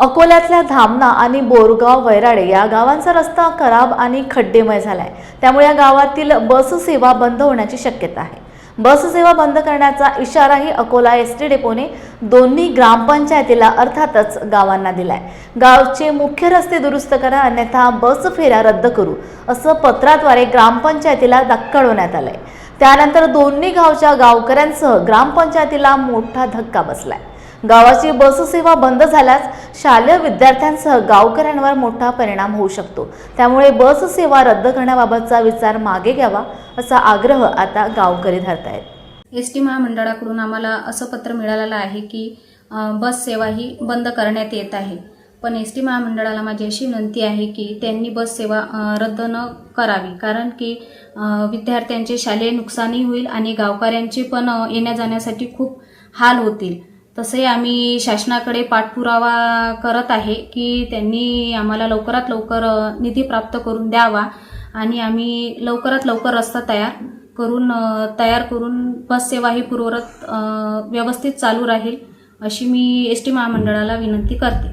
अकोल्यातल्या धामणा आणि बोरगाव वैराडे या गावांचा रस्ता खराब आणि खड्डेमय झालाय. त्यामुळे या गावातील बस सेवा बंद होण्याची शक्यता आहे. बससेवा बंद करण्याचा इशाराही अकोला एस टी डेपोने दोन्ही ग्रामपंचायतीला अर्थातच गावांना दिलाय. गावचे मुख्य रस्ते दुरुस्त करा अन्यथा बस फेऱ्या रद्द करू असं पत्राद्वारे ग्रामपंचायतीला दा- कळवण्यात आलंय. त्यानंतर दोन्ही गावच्या गावकऱ्यांसह ग्रामपंचायतीला मोठा धक्का बसलाय. गावाची बस सेवा बंद झाल्यास शालेय विद्यार्थ्यांसह गावकऱ्यांवर मोठा परिणाम होऊ शकतो. त्यामुळे बससेवा रद्द करण्याबाबतचा विचार मागे घ्यावा असा आग्रह आता गावकरी धरतायत. एस टी महामंडळाकडून आम्हाला असं पत्र मिळालेलं आहे की बस सेवा ही बंद करण्यात येत आहे. पण एस टी महामंडळाला माझी अशी विनंती आहे की त्यांनी बस सेवा रद्द न करावी. कारण की विद्यार्थ्यांचे शालेय नुकसानही होईल आणि गावकऱ्यांचे पण येण्या जाण्यासाठी खूप हाल होतील. तसे आम्ही शासनाकडे पाठपुरावा करत आहे की त्यांनी आम्हाला लवकरात लवकर निधी प्राप्त करून द्यावा आणि आम्ही लवकरात लवकर रस्ता तयार करून तयार करून बस सेवा ही पूर्वरत व्यवस्थित चालू राहील अशी मी एस टी महामंडळाला विनंती करते.